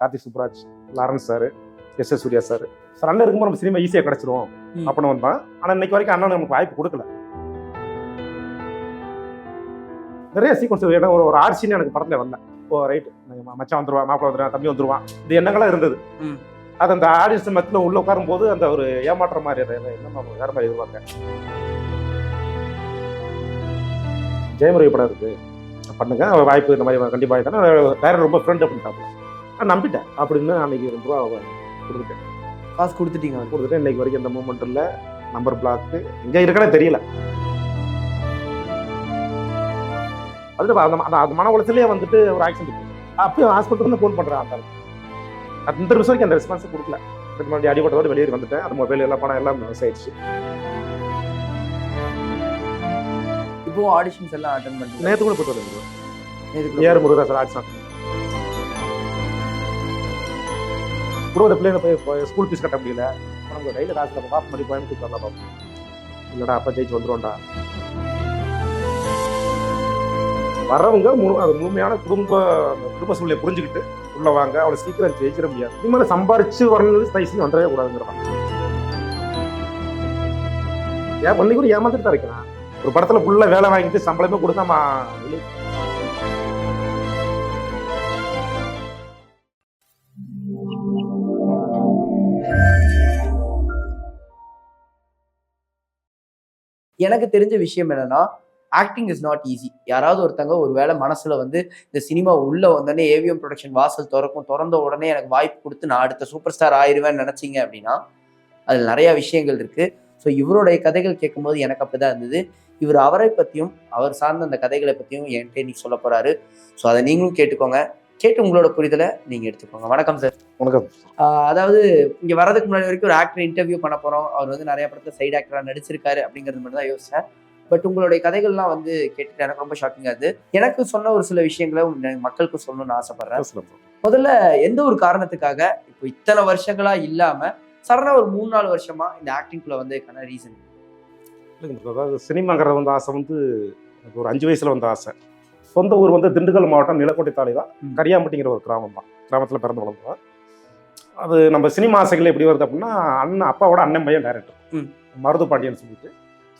Karthik Subbaraj Lawrence sir S S Surya sir. Sir அண்ணன் இருக்கும்போது நம்ம சினிமா ஈஸியாக கிடச்சிரும் ம். அப்படின்னு வந்தான். ஆனால் இன்னைக்கு வரைக்கும் அண்ணன் நமக்கு வாய்ப்பு கொடுக்கல. நிறைய சீக்வன்ஸ் ஏன்னா ஒரு ஒரு ஆர்சின்னு எனக்கு படத்தில் வரல ஓ ரைட் மச்சான் வந்துருவான் மாப்பிள்ள வந்துருவான் தம்பி வந்துருவான். இது எண்ணங்களாம் இருந்தது. அது அந்த ஆடியன்ஸ் மத்தியில் உள்ள உட்காரும் போது அந்த ஒரு ஏமாற்ற மாதிரி என்ன வேற மாதிரி எதிர்பார்க்க. ஜெயமுறை படம் இருக்கு. பண்ணுங்க. வாய்ப்பு இந்த மாதிரி கண்டிப்பாக ஆகிட்டானா டேரக்டர் ரொம்ப ஃப்ரெண்ட் அப்படின்ட்டாப்புல நான் நம்பிட்டேன். அப்படின்னு அன்னைக்கு ரெண்டு ரூபா கொடுத்துட்டேன். காசு கொடுத்துட்டீங்க. கொடுத்துட்டு இன்னைக்கு வரைக்கும் இந்த மூமெண்ட் இல்லை நம்பர் பிளாக்கு எங்கே இருக்கனே தெரியல. அது அந்த அந்த அந்த மன உலகத்திலேயே வந்துட்டு ஒரு ஆக்சிடென்ட் அப்பயும் ஹாஸ்பிட்டல் ஃபோன் பண்ணுறேன் அந்த இந்த நிமிஷம் வரைக்கும் அந்த ரெஸ்பான்ஸ் கொடுக்கல. முன்னாடி அடிபட்டதோடு வெளியே வந்துட்டேன். அது மொபைல் எல்லாம் பணம் எல்லாம் மிஸ் ஆயிடுச்சு. இப்போ ஆடிஷன்ஸ் எல்லாம் அட்டன் பண்ணிட்டு நேற்று கூட போட்டு வந்து நேத்துக்குள்ள ஏஆர் முருகதாஸ் கூட குடும்ப பிள்ளைங்க போய் ஸ்கூல் ஃபீஸ் கட்ட முடியல. நம்ம கையில் காசு நம்ம பாப்பா பண்ணி கோயம்புத்தூர் வரலாம் பாப்போம். இல்லடா அப்பா ஜெயிச்சு வந்துருவோம்டா. வரவங்க முழு அது முழுமையான குடும்ப குடும்ப சூழ்நிலை புரிஞ்சுக்கிட்டு உள்ள வாங்க. அவளை சீக்கிரம் ஜெயிச்சிட முடியாது. இனிமேல் சம்பாரிச்சு வரணும் தயவுசெய்து வந்துடவே கூடாதுங்கிறான் ஏன் பண்ணி கூட ஏமாந்துட்டு தான் இருக்கிறான். ஒரு படத்தில் ஃபுல்லாக வேலை வாங்கிட்டு சம்பளமே கொடுக்காம எனக்கு தெரிஞ்ச விஷயம் என்னன்னா ஆக்டிங் இஸ் நாட் ஈஸி யாராவது ஒருத்தங்க ஒரு வேளை மனசுல வந்து இந்த சினிமா உள்ள வந்தோடனே ஏவிஎம் ப்ரொடக்ஷன் வாசல் திறக்கும் திறந்த உடனே எனக்கு வாய்ப்பு கொடுத்து நான் அடுத்த சூப்பர் ஸ்டார் ஆயிருவேன்னு நினச்சிங்க அப்படின்னா அதில் நிறைய விஷயங்கள் இருக்கு. ஸோ இவருடைய கதைகள் கேட்கும்போது எனக்கு அப்படிதான் இருந்தது. இவர் அவரை பற்றியும் அவர் சார்ந்த அந்த கதைகளை பற்றியும் என்கிட்ட இன்னைக்கு சொல்ல போறாரு. ஸோ அதை நீங்களும் கேட்டுக்கோங்க. கேட்டு உங்களோட புரிதலை நீங்க எடுத்துக்கோங்க. வணக்கம் சார் ஆஹ் அதாவது இங்க வரதுக்கு முன்னாடி வரைக்கும் ஒரு ஆக்டர் இன்டர்வியூ பண்ண போறோம். அவர் வந்து நிறைய படத்துல சைடு ஆக்டரா நடிச்சிருக்காரு அப்படிங்கிறது மட்டும் தான் யோசிச்சேன். பட் உங்களுடைய கதைகள்லாம் வந்து கேட்டுட்டு எனக்கு ரொம்ப ஷாக்கிங்கா இருந்தது எனக்கு சொன்ன ஒரு சில விஷயங்களை மக்களுக்கு சொல்லணும்னு ஆசைப்படுறேன். முதல்ல எந்த ஒரு காரணத்துக்காக இப்போ இத்தனை வருஷங்களா இல்லாம சடனா ஒரு மூணு நாலு வருஷமா இந்த ஆக்டிங்குள்ள வந்ததுக்கான ரீசன் இல்லைங்க அதாவது சினிமாங்கிறது வந்து ஆசை வந்து எனக்கு ஒரு அஞ்சு வயசுல வந்த ஆசை. சொந்த ஊர் வந்து திண்டுக்கல் மாவட்டம் நிலக்கோட்டை தாலி தான். கரியாம்பட்டிங்கிற ஒரு கிராமம் தான். கிராமத்தில் பிறந்து வளர்ந்தோம் அது நம்ம சினிமா ஆசைகள் எப்படி வருது அப்படின்னா அண்ணன் அப்பாவோட அண்ணன் பையன் டைரக்டர். மருது பாண்டியன் சொல்லிட்டு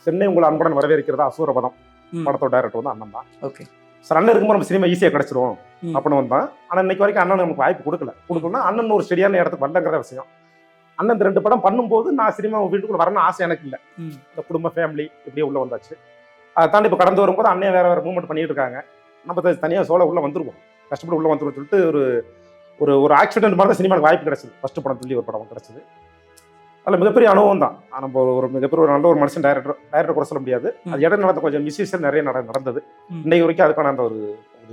சென்னை உங்களை அன்புடன் வரவேற்கிறதா அசூரபதம். படத்தோட டைரக்டர் வந்து அண்ணன் தான். ஓகே. சார் அண்ணன் இருக்கும்போது நம்ம சினிமா ஈஸியாக கிடச்சிரும். அப்படின்னு வந்தான். ஆனால் இன்னைக்கு வரைக்கும் அண்ணன் நமக்கு வாய்ப்பு கொடுக்கல. கொடுக்கலன்னா அண்ணன் ஒரு ஸ்டெடியான இடத்துக்கு வரலங்கிற விஷயம். அண்ணன் இந்த ரெண்டு படம் பண்ணும்போது நான் சினிமா வீட்டுக்குள்ள வரணும்னு ஆசை எனக்கு இல்லை. இந்த குடும்ப ஃபேமிலி இப்படியே உள்ள வந்தாச்சு. அதை தாண்டி இப்போ கடந்து வரும்போது அண்ணன் வேற வேற மூவ்மெண்ட் பண்ணிட்டு இருக்காங்க. நம்ம தனியாக சோழ உள்ள வந்துருவோம். கஷ்டப்பட்டு உள்ள வந்துருவோம் சொல்லிட்டு ஒரு ஒரு ஒரு ஆக்சிடென்ட் மாதிரி தான் சினிமாவுக்கு வாய்ப்பு கிடைச்சது. ஃபர்ஸ்ட் படம் சொல்லி ஒரு படம் கிடைச்சது. அதில் மிகப்பெரிய அனுபவம் தான். நம்ம ஒரு மிகப்பெரிய ஒரு நல்ல ஒரு மனுஷன் டைரக்டர் டைரக்டர் கூட சொல்ல முடியாது. அது இடம் நடந்த கொஞ்சம் மிஸ்யூஸ் நிறைய நட நடந்தது. இன்னைக்கு வரைக்கும் அதுக்கான அந்த ஒரு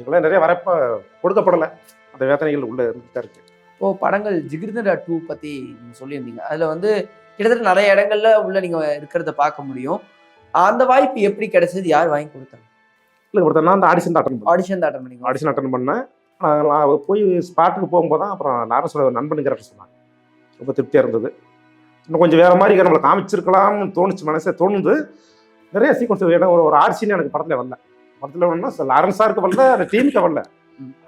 இதெல்லாம் நிறைய வரப்ப கொடுக்கப்படலை. அந்த வேதனைகள் உள்ள இருந்துட்டு இருக்கு. இப்போ படங்கள் ஜிகிர்தண்டா டூ பத்தி நீங்க சொல்லியிருந்தீங்க. அதுல வந்து கிட்டத்தட்ட நிறைய இடங்கள்ல உள்ள நீங்க இருக்கிறத பார்க்க முடியும். அந்த வாய்ப்பு எப்படி கிடைச்சது? யார் வாங்கி கொடுத்தாங்க? இல்லை ஒருத்தர் நான் அந்த ஆடிஷன் அட்டன் பண்ணேன். ஆடிஷன் அட்டன் பண்ணீங்க. ஆடிஷன் அட்டன் பண்ணேன். நான் போய் ஸ்பாட்டுக்கு போகும்போது தான் அப்புறம் லாரன்ஸோட நண்பனுங்கிற சொன்னாங்க ரொம்ப திருப்தியாக இருந்தது. இன்னும் கொஞ்சம் வேற மாதிரி நம்மளை காமிச்சிருக்கலாம்னு தோணுச்சு மனசே. தோணுது. நிறைய சீக்வன்ஸ் ஏன்னா ஒரு ஒரு ஆர்சின்னு எனக்கு படத்தில் வரல. படத்தில் வரணும்னா லாரன்ஸ் சாருக்கு வரல அந்த டீமுக்கு வரல.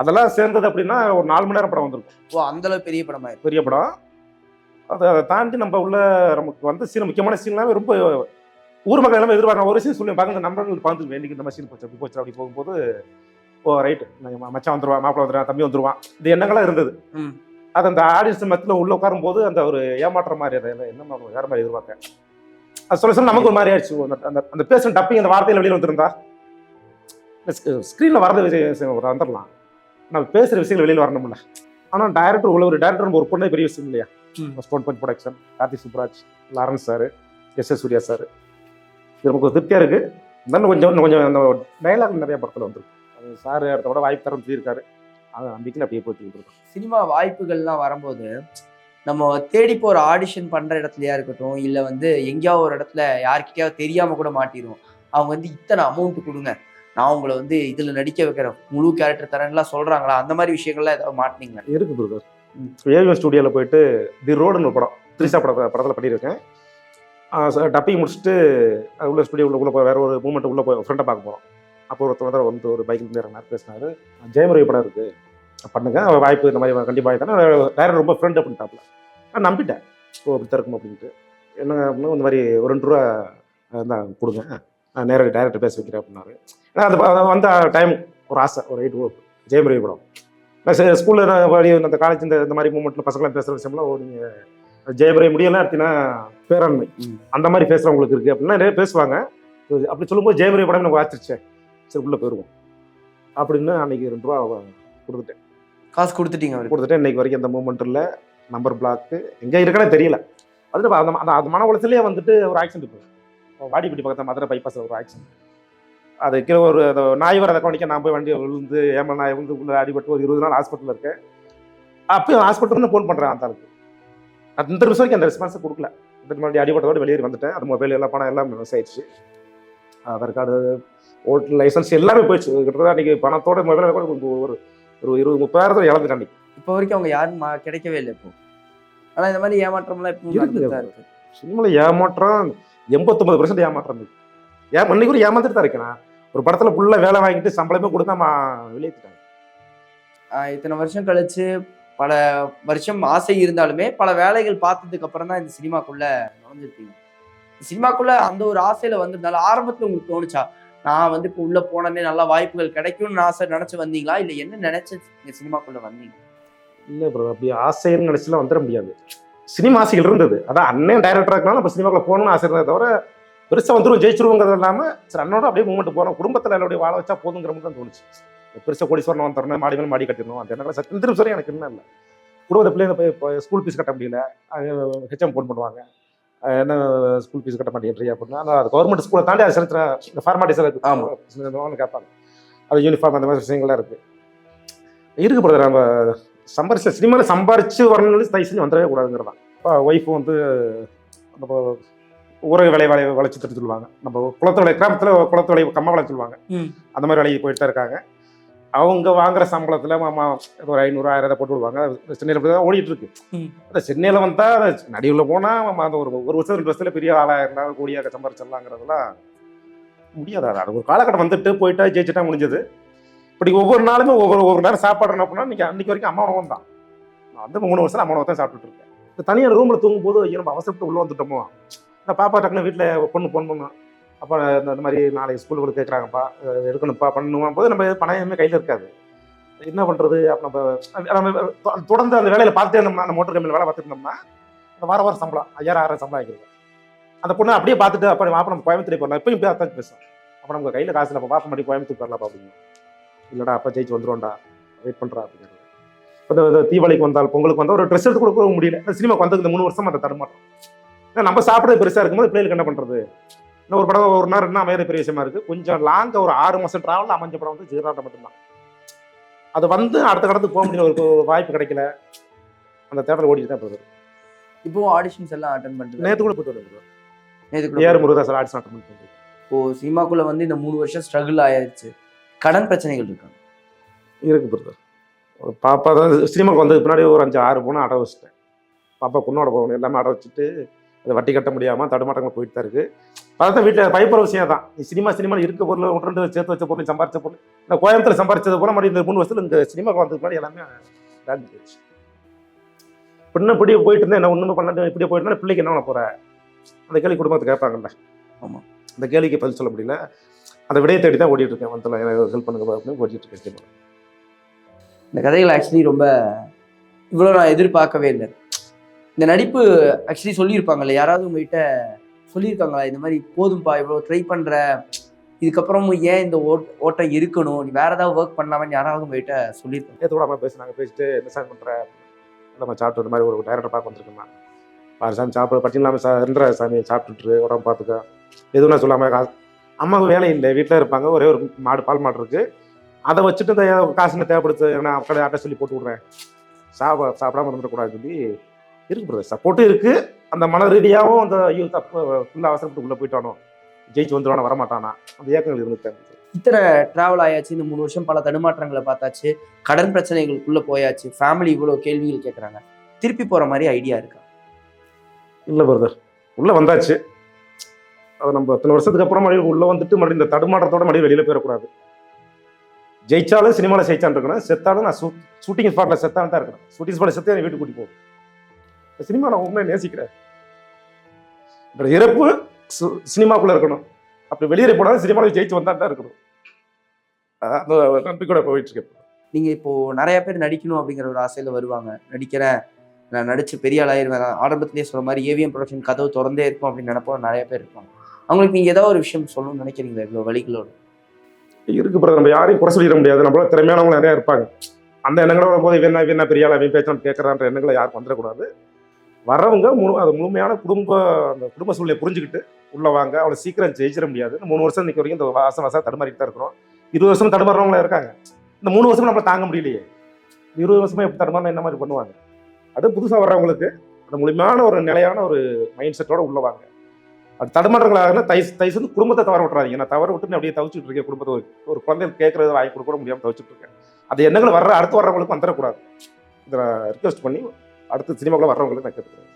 அதெல்லாம் சேர்ந்தது அப்படின்னா ஒரு நாலு மணி நேரம் படம் வந்திருக்கும். ஓ அந்த அளவு பெரிய படமா இருக்கு. பெரிய படம். அதை அதை தாண்டி நம்ம உள்ள நமக்கு வந்த சீன் முக்கியமான சீன்லாம் ரொம்ப ஊர் மக்கள் எல்லாமே எதிர்பார்க்க ஒரு சீன் சொல்லி பார்க்க நண்பர்கள் பார்த்து வேண்டிக்கு இந்த சீன் போச்சு. அப்படி போச்சு. அப்படி போகும்போது ஓ ரைட்டு மச்சான் வந்துருவான் மாப்பிள்ள வந்துருவான் தம்பி வந்துருவான். இது எண்ணங்களாம் இருந்தது. அது அந்த ஆடியன்ஸ் மத்தியில் உள்ள உட்காரும் போது அந்த ஒரு ஏமாற்ற மாதிரி அதை என்ன வேற மாதிரி எதிர்பார்க்க அது சொல்ல சொல்ல நமக்கு ஒரு மாதிரி ஆயிடுச்சு. அந்த- அந்த பேசும் டப்பிங் அந்த வார்த்தையில வெளியில் வந்திருந்தா ஸ்க்ரீனில் வரது விஷயம் வந்துடலாம். நம்ம பேசுகிற விஷயங்கள் வெளியில் வரணும்ல. ஆனால் டைரக்டர் உள்ள ஒரு டைரக்டர் ஒரு பொண்ணே பெரிய விஷயம் இல்லையா. ஸ்போன் punch production Karthik Subbaraj Lawrence sir S S Surya sir இது நமக்கு திருப்தியாக இருக்குது இருந்தாலும் கொஞ்சம் இன்னும் கொஞ்சம் அந்த டைலாக் நிறைய படத்தில் வந்துருக்கு அது சார் அடுத்த விட வாய்ப்பு தரம் சொல்லியிருக்காரு. அதை நம்பிக்கையில் அப்படியே போயிட்டு இருக்கோம் சினிமா வாய்ப்புகள்லாம் வரும்போது நம்ம தேடி போற ஆடிஷன் பண்ற இடத்துலயா இருக்கட்டும் இல்ல வந்து எங்கேயாவது ஒரு இடத்துல யார்கிட்டயாவது தெரியாம கூட மாட்டிடுவோம் அவங்க வந்து இத்தனை அமௌண்ட் கொடுங்க. நான் உங்களை வந்து இதுல நடிக்க வைக்கிறேன். முழு கேரக்டர் தரேன்லாம் சொல்றாங்களா? அந்த மாதிரி விஷயங்கள்லாம் ஏதாவது மாட்டினீங்களா? இருக்கு பிரதர். ஏவிஎம் ஸ்டுடியோவில் போயிட்டு தி ரோடுன்னு ஒரு படம் த்ரிஷா படத்தை படத்தில் பண்ணியிருக்கேன். டப்பிங் முடிச்சுட்டு அது உள்ள ஸ்டுடியோ உள்ள உள்ள போய் வேறு ஒரு மூமெண்ட் உள்ள போய் ஃப்ரெண்டை பார்க்க போகிறோம் அப்போ ஒருத்தர் வந்து வந்து ஒரு பைக்கில் இருந்து பேசினார் பேசினாரு ஜெயமுறை படம் இருக்குது பண்ணுங்க வாய்ப்பு இந்த மாதிரி கண்டிப்பாக தானே வேற ரொம்ப ஃப்ரெண்ட் அப்படின்ட்டாப்புல நான் நம்பிட்டேன். ஓ இப்படி திறக்கும் அப்படின்ட்டு. என்னங்க அப்படின்னா இந்த மாதிரி ஒரு ரெண்டு ரூபா தான் கொடுங்க. நான் நேரடி டேரக்டர் பேச வைக்கிறேன் அப்படின்னாரு. ஏன்னா அது வந்த டைம் ஒரு ஆசை ஒரு எயிட் ஜெயமரி படம். நான் ஸ்கூலில் அந்த காலேஜ் இந்த இந்த மாதிரி மூமெண்ட்டில் பசங்களாம் பேசுகிற விஷயம்லாம் ஓ நீங்கள் ஜெயமரி முடியலாம் எடுத்தீங்கன்னா பேராண்மை. அந்த மாதிரி பேசுகிறவங்களுக்கு இருக்குது அப்படின்னா நிறைய பேசுவாங்க. அப்படி சொல்லும்போது ஜெயமரி படம் எனக்கு வாச்சிருச்சு சரி உள்ளே போயிடுவோம் அப்படின்னு அன்னைக்கு ரெண்டு ரூபா கொடுத்துட்டேன். காசு கொடுத்துட்டீங்க அவருக்கு கொடுத்துட்டு இன்னைக்கு வரைக்கும் அந்த மூமெண்ட் இல்லை. நம்பர் பிளாக்கு எங்கே இருக்கனே தெரியல. அது அந்த அந்த மன உளைச்சலே வந்துட்டு ஒரு ஆக்சிடென்ட் இப்போ வாடிப்பட்டி பக்கத்தில் மதுரை பைபாஸ் ஒரு ஆக்சிடென்ட் அது கீழே ஒரு நாய் வர கவனிக்க நான் போய் வண்டி விழுந்து ஏமா நாய் விழுந்து உள்ள அடிபட்டு ஒரு இருபது நாள் ஹாஸ்பிட்டலில் இருக்கேன். அப்பயும் ஹாஸ்பிட்டல் வந்து ஃபோன் பண்ணுறேன் அந்த ஆளுக்கு. அது இந்த நிமிஷம் வரைக்கும் அந்த ரெஸ்பான்ஸை கொடுக்கல. இந்த மாதிரி அடிபட்டதோட வெளியேறி வந்துட்டேன். அது மொபைல் எல்லாம் பணம் எல்லாம் மிஸ் ஆயிடுச்சு ஆதார் கார்டு ஓட்டர் லைசன்ஸ் எல்லாமே போயிடுச்சு. கிட்டத்தட்ட அன்றைக்கி பணத்தோட மொபைல் கூட ஒரு ஒரு இருபது முப்பதாயிரத்தை இழந்துட்டேன் அன்னைக்கு. இப்போ வரைக்கும் அவங்க யாரும் கிடைக்கவே இல்லை இப்போ. ஆனா இந்த மாதிரி ஏமாற்றம்லாம் இப்போ இருக்குது. சினிமாவில் ஏமாற்றம் எண்பத்தொம்பது பர்சன்ட் ஏமாற்றம் இருக்கு. ஏன் இன்னைக்கு கூட ஏமாந்துட்டு தான் இருக்கேன். ஒரு படத்தில் ஃபுல்லாக வேலை வாங்கிட்டு சம்பளமே கொடுக்காம வெளியேற்றிட்டாங்க இத்தனை வருஷம் கழிச்சு பல வருஷம் ஆசை இருந்தாலுமே பல வேலைகள் பார்த்ததுக்கு அப்புறம் தான் இந்த சினிமாக்குள்ள நுழைஞ்சிருப்பீங்க. சினிமாக்குள்ள அந்த ஒரு ஆசையில வந்திருந்தாலும் ஆரம்பத்துல உங்களுக்கு தோணுச்சா? நான் வந்து இப்போ உள்ள போனே நல்ல வாய்ப்புகள் கிடைக்கும்னு ஆசை நினைச்சு வந்தீங்களா? இல்லை என்ன நினைச்சு இந்த சினிமாக்குள்ள வந்தீங்க? இல்லை ப்ரோ அப்படி ஆசைன்னு நினைச்சுலாம் வந்துட முடியாது. சினிமா ஆசைகள் இருந்தது. அதான் அண்ணன் டைரக்டர் இருக்கனால நம்ம சினிமாக்குள்ள போகணும்னு ஆசை இருந்ததை தவிர பெருசாக வந்துடும் ஜெயிச்சிருவோங்கிறது இல்லாமல் சரி அண்ணோட அப்படியே மூமெண்ட் போகிறோம் குடும்பத்தில் எல்லாருடைய வாழ வச்சா போதுங்கிற மட்டும் தான் தோணுச்சு. பெருசாக கோடீஸ்வரன் வந்துடணும் மாடி மேலே மாடி கட்டிடணும். அந்த எண்ணங்கள் சத்தியம் திரும்ப சொல்லி எனக்கு என்ன இல்லை. குடும்பத்தை பிள்ளைங்க போய் இப்போ ஸ்கூல் ஃபீஸ் கட்ட முடியல. ஹெச்எம் ஃபோன் பண்ணுவாங்க. என்ன ஸ்கூல் ஃபீஸ் கட்ட மாட்டேங்கிறீங்க அப்படின்னா அது கவர்மெண்ட் ஸ்கூலை தாண்டி அது செலுத்துற இந்த ஃபார்மாலிட்டிஸ் இருக்கு ஆமா. ஆமாம் கேட்பாங்க. அது யூனிஃபார்ம் அந்த மாதிரி விஷயங்கள்லாம் இருக்கு. இருக்கு பிரதர் நம்ம சம்பாரிச்சு சினிமாவில் சம்பாரிச்சு வரணும்னு தயவு செஞ்சு வந்துடவே கூடாதுங்கிறதான். இப்போ ஒய்ஃபும் வந்து நம்ம ஊரக வேலை வேலை வளைச்சு தட்டு சொல்லுவாங்க. நம்ம குளத்து வேலை கிராமத்தில் குளத்து வேலை கம்ம வேலை சொல்லுவாங்க. அந்த மாதிரி வேலைக்கு போயிட்டு தான் இருக்காங்க. அவங்க வாங்குற சம்பளத்தில் மாமா ஒரு ஐநூறு ஆயிரம் போட்டு விடுவாங்க. சென்னையில் தான் ஓடிட்டு இருக்கு. அந்த சென்னையில் வந்தால் நடிவில் போனால் அந்த ஒரு ஒரு வருஷம் ரெண்டு வருஷத்துல பெரிய ஆளாயிரம் கோடியாக சம்பாரிச்சிடலாங்கிறதுலாம் முடியாது. அது ஒரு காலகட்டம் வந்துட்டு போயிட்டா ஜெயிச்சுட்டா முடிஞ்சது. இப்படி ஒவ்வொரு நாளுமே ஒவ்வொரு ஒவ்வொரு நேரம் சாப்பாடு என்ன பண்ணா இன்னைக்கு அன்னைக்கு வரைக்கும் அம்மா உணவு தான். நான் வந்து மூணு வருஷம் அம்மா உணவு தான் சாப்பிட்டுட்டு இருக்கேன். தனியார் ரூமில் தூங்கும்போது ஐயோ நம்ம அவசரப்பட்டு உள்ளே வந்துட்டோமோ? இந்த பாப்பா டக்குனு வீட்டில் பொண்ணு பண்ணும் அப்போ இந்த மாதிரி நாளைக்கு ஸ்கூலுக்கு கேட்குறாங்கப்பா எடுக்கணும்ப்பா பண்ணுவோம் போது நம்ம பணம் எதுவுமே கையில் இருக்காது. என்ன பண்ணுறது அப்போ நம்ம நம்ம தொடர்ந்து அந்த வேலையில் பார்த்துட்டே இருந்தோம்னா அந்த மோட்டர் கம்பெனியில் வேலை பார்த்துருந்தோம்னா அந்த வார வாரம் சம்பளம் ஐயாயிரம் ஆயிரம் சம்பளம் ஆகிருக்கும் அந்த பொண்ணு அப்படியே பார்த்துட்டு அப்போ அப்போ நம்ம கோயம்புத்தூர் போகலாம் இப்போயும் போய் அதான் பேசுவோம் அப்போ நம்ம கையில் காசு இல்லை அப்போ பாப்பா மறுபடியும் கோயம்புத்தூர் வரலாம் அப்படின்னு. இல்லைடா அப்போ ஜெயிச்சு வந்துருவோம்டா வெயிட் பண்ணுறா அப்படிங்கிறது இப்போ இந்த- தீபாவளிக்கு வந்தால் பொங்கலுக்கு வந்தால் ஒரு ட்ரெஸ் எடுத்து கொடுக்க முடியல. இந்த சினிமாக்கு வந்ததுக்கு இந்த மூணு வருஷம் அதை தடுமாட்டம் ஏன்னா நம்ம சாப்பிட்றது பெருசாக இருக்கும்போது பிள்ளைகளுக்கு என்ன பண்ணுறது இன்னும் ஒரு படம் ஒரு நாள் என்ன அமையிற பெரிய விஷயமா இருக்குது கொஞ்சம் லாங்காக ஒரு ஆறு மாதம் ட்ராவலில் அமைஞ்ச படம் வந்து ஜீராட்டம் மட்டும்தான். அது வந்து அடுத்த கடத்துக்கு போக முடியல ஒரு வாய்ப்பு கிடைக்கல. அந்த தேட்டரில் ஓடிட்டு தான் போகுது. இப்போ ஆடிஷன்ஸ் எல்லாம் அட்டன் பண்ணிட்டு நேற்று கூட போயிட்டு வருது நேத்து ஏஆர் கூட முருகதாஸ் ஆடிஷன் அட்டன் பண்ணிட்டு. இப்போ சினிமாக்குள்ள வந்து இந்த மூணு வருஷம் ஸ்ட்ரகிள் ஆயிருச்சு. கடன் பிரச்சனைகள் இருக்காங்க இருக்கு பிரதர் பாப்பா தான் சினிமாவுக்கு வந்ததுக்கு பின்னாடி ஒரு அஞ்சு ஆறு போனால் அடை வச்சுட்டேன். பாப்பா பொண்ணோட போகணும் எல்லாமே அடை வச்சுட்டு அதை வட்டி கட்ட முடியாமல் தடுமாட்டங்கள் போயிட்டு தான் இருக்கு. அதான் வீட்டில் பயப்படுற விஷயம் தான் சினிமா சினிமாவில் இருக்க பொருள் ஒன்று ரெண்டு சேர்த்து வச்ச பொருள் சம்பாரிச்ச பொருள். இந்த கோயம்புத்தூர் சம்பாரிச்சது போல மறுபடியும் இந்த மூணு வருஷத்துல இந்த சினிமாவுக்கு வந்ததுக்கு முன்னாடி எல்லாமே போயிடுச்சு பின்ன இப்படியே போயிட்டு இருந்தேன் என்ன ஒன்றுமே பண்ணல இப்படியே போயிட்டு இருந்தா பிள்ளைக்கு என்ன பண்ண போற? அந்த கேள்வி குடும்பத்தை கேட்பாங்கல்ல. ஆமா. அந்த கேள்விக்கு பதில் சொல்ல முடியல. அந்த விடையை தேடி தான் ஓடிட்டு இருக்கேன். வந்து எனக்கு ஹெல்ப் பண்ணுங்க அப்படின்னு ஓடிட்டு இருக்கேன். இந்த கதைகள் ஆக்சுவலி ரொம்ப இவ்வளோ நான் எதிர்பார்க்கவே இல்லை. இந்த நடிப்பு ஆக்சுவலி சொல்லியிருப்பாங்கல்ல யாராவது உங்ககிட்ட சொல்லியிருக்காங்களா இந்த மாதிரி போதும்பா இவ்வளோ ட்ரை பண்ணுற இதுக்கப்புறமும் ஏன் இந்த ஓட் ஓட்டம் இருக்கணும் நீ வேற ஏதாவது ஒர்க் பண்ணாமல் யாராவது உங்ககிட்ட சொல்லியிருக்காங்க? ஏதோ கூட அம்மா பேசினாங்க பேசிட்டு என்ன சார் பண்ணுற நம்ம சாப்பிட்டு இந்த மாதிரி ஒரு டைரக்டர் பார்க்க வந்திருக்கேன் பாரு சாமி சாப்பிட பட்டி சா சாமி சாப்பிட்டுட்டு உடம்பு பார்த்துக்க. எதுவும் நான் சொல்லாமல் காசு அம்மாவுக்கு வேலை இல்லை வீட்டில் இருப்பாங்க ஒரே ஒரு மாடு பால் மாடு இருக்குது அதை வச்சுட்டு இந்த காசு தேவைப்படுத்து நான் கடை ஆட்ட சொல்லி போட்டு விட்றேன். சாப்பிட சாப்பிடாம இருந்துடக்கூடாதுன்னு சொல்லி இருக்கு பிரதர் சப்போர்ட்டும் இருக்கு. அந்த மன ரீதியாகவும் அந்த ஐயோ தப்பு ஃபுல்லாக அவசரப்பட்டு உள்ளே போயிட்டானோ? ஜெயிச்சு வந்துடுவானா வரமாட்டானா? அந்த இயக்கங்கள் இருந்துட்டேன் இத்தனை டிராவல் ஆயாச்சு இந்த மூணு வருஷம் பல தடுமாற்றங்களை பார்த்தாச்சு. கடன் பிரச்சனைகளுக்குள்ள போயாச்சு. ஃபேமிலி இவ்வளோ கேள்விகள் கேட்குறாங்க திருப்பி போற மாதிரி ஐடியா இருக்கா? இல்லை பிரதர் உள்ளே வந்தாச்சு. அது நம்ம இத்தனை வருஷத்துக்கு அப்புறம் மறுபடியும் உள்ளே வந்துட்டு மறுபடியும் இந்த தடுமாற்றத்தோட மறுபடியும் வெளியில் போயிடக்கூடாது. ஜெயிச்சாலும் சினிமாவில் ஜெயிச்சான் இருக்கணும். செத்தாலும் நான் ஷூட்டிங் ஸ்பாட்டில் செத்தான் தான் இருக்கணும். ஷூட்டிங் ஸ்பாட்டில் செத்து என் வீட்டுக்கு கூட்டி போகும் சினிமா நான் உண்மையை நேசிக்கிறேன் இந்த இறப்பு சினிமாக்குள்ள இருக்கணும். அப்படி வெளியே போனாலும் சினிமாவில் ஜெயிச்சு வந்தா தான் இருக்கணும். அந்த நம்பிக்கையோட போயிட்டு இருக்கேன் நீங்க இப்போ நிறைய பேர் நடிக்கணும் அப்படிங்கிற ஒரு ஆசையில வருவாங்க. நடிக்கிறேன் நான் நடிச்சு பெரிய ஆளாயிருவேன் ஆரம்பத்திலேயே சொல்ற மாதிரி ஏவிஎம் ப்ரொடக்ஷன் கதவு திறந்தே இருக்கும் அப்படின்னு நினைப்போம். நிறைய பேர் இருப்பாங்க. அவங்களுக்கு நீங்க ஏதாவது ஒரு விஷயம் சொல்லணும்னு நினைக்கிறீங்களா இவ்வளவு வழிகளோட? இருக்கு பிறகு நம்ம யாரையும் குறை சொல்லிட முடியாது. நம்மள திறமையானவங்க நிறைய இருப்பாங்க. அந்த எண்ணங்களோட போது இவன் இவன் பெரிய ஆள் அவன் பேச்சான் கேட்கறான்ற எண்ணங்களை யாருக்கும் வந்துடக்கூடாது. வரவங்க முழு அது முழுமையான குடும்ப அந்த குடும்ப சூழ்நிலையை புரிஞ்சுக்கிட்டு உள்ளே வாங்க. அவ்வளோ சீக்கிரம் ஜெயிச்சிட முடியாது. மூணு வருஷம் நிற்க வரைக்கும் இந்த வாசம் வாசம் தடுமாறிட்டு தான் இருக்கிறோம். இருபது வருஷம் தடுமாறுறவங்களா இருக்காங்க. இந்த மூணு வருஷம் நம்மளை தாங்க முடியலையே. இருபது வருஷமா எப்படி தடுமாறினா என்ன மாதிரி பண்ணுவாங்க? அது புதுசாக வர்றவங்களுக்கு அந்த முழுமையான ஒரு நிலையான ஒரு மைண்ட் செட்டோட உள்ள வாங்க. அது தடுமாற்றங்களாக தை தை வந்து குடும்பத்தை தவற விட்டுறாதீங்க. நான் தவற விட்டு அப்படியே தவிச்சிட்டு இருக்கேன் குடும்பத்தை. ஒரு குழந்தை கேட்கறது வாங்கி கொடுக்க முடியாமல் தவிச்சிட்டு இருக்கேன். அது எண்ணங்கள் வர்ற அடுத்து வர்றவங்களுக்கு வந்துடக்கூடாது இதை ரிக்வெஸ்ட் பண்ணி அடுத்த சினிமாக்குள்ளே வர்றவங்களுக்கு நான் கேட்டுக்கிறேன்.